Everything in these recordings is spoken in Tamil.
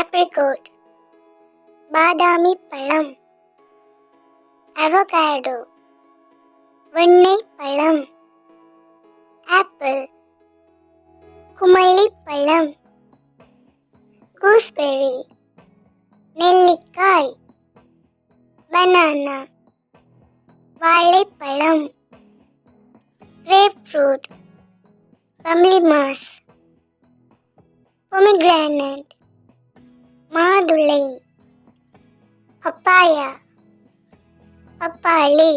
ஆப்ரிகோட் பாதாமி பழம் அவகாடோ வெண்ணெய் பழம் ஆப்பிள் குமளி பழம் கூஸ்பெரி நெல்லிக்காய் பனானா வாழைப்பழம் கிரேப் ஃப்ரூட் பம்ளிமாஸ் பொமிக்ரானட் மாதுளை பப்பாயா பப்பாளி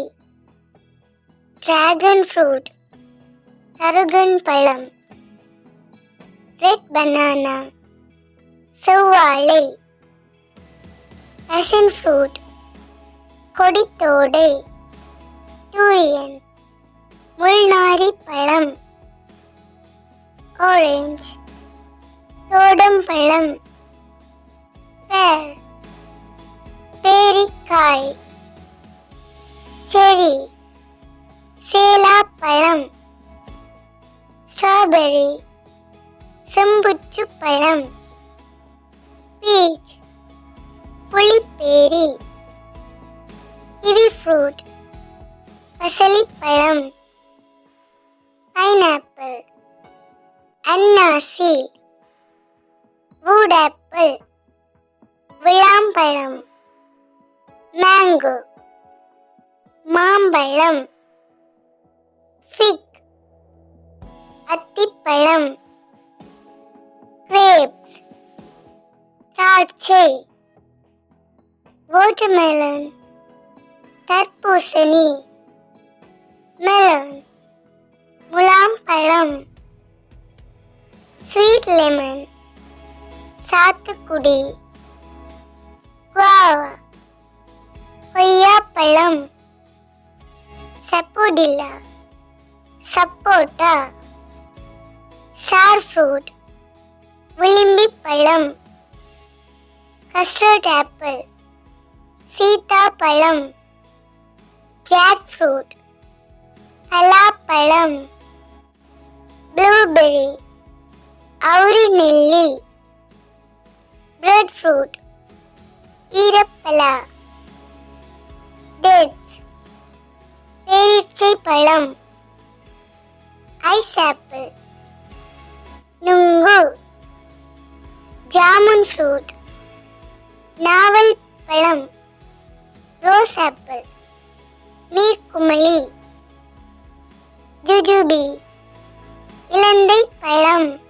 டிராகன் ஃப்ரூட் தருகன் பழம் ரெட் பனானா செவ்வாழை பேஷன் ஃப்ரூட் கொடித்தோடை டூரியன் முள்நாரி பழம் ஆரஞ்சு தோடம்பழம். பழம் பேரிக்காய் செரி. சேலா பழம் ஸ்ட்ராபெரி. செம்புச்சு பழம் பீச். புளிப்பேரி. கிவி ஃப்ரூட் பசலிப்பழம். பைனாப்பிள். அன்னாசி. வூடாப்பிள் விளாம்பழம். மேங்கோ மாம்பழம் ஃபிக் அத்திப்பழம் கிரேப்ஸ் திராட்சை வாட்டர்மெலன் தர்பூசணி மெலன் முலாம்பழம் ஸ்வீட் லெமன் சாத்துக்குடி குவாவா கொய்யாப்பழம். சப்போடில்லா. சப்போட்டா. ஸ்டார் ஃப்ரூட் விளிம்பி பழம் கஸ்டர்ட் ஆப்பிள். சீதாப்பழம் ஜாக் ஃப்ரூட் பலாப்பழம். ப்ளூபெர்ரி. அவுரி நெல்லி பிரெட் ஃப்ரூட் ஈரப்பலா டேட்ஸ் பேரீச்சை பழம். Ice apple. நுங்கு. ஜாமுன் ஃப்ரூட். நாவல் பழம். Rose apple. நீர்க்குமிழி ஜுஜுபி. இலந்தை பழம்.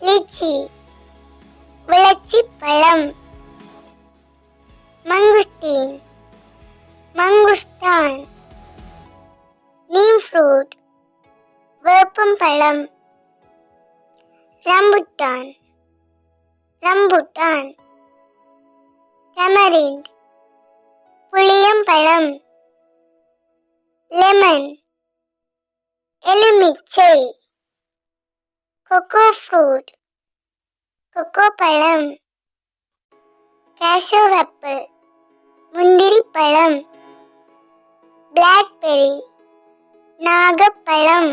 லிச்சி. விளச்சி பழம். மங்குஸ்தீன். மங்குஸ்தான் நீம் ஃப்ரூட் வேப்பம் ரம்புட்டான். ரம்புட்டான். டமரிண்ட் புளியம்பழம் லெமன். எலுமிச்சை. Cocoa fruit. கொக்கோ பழம். கேஷோ ஆப்பிள் முந்திரி பழம். பிளாக்பெரி நாகப்பழம்.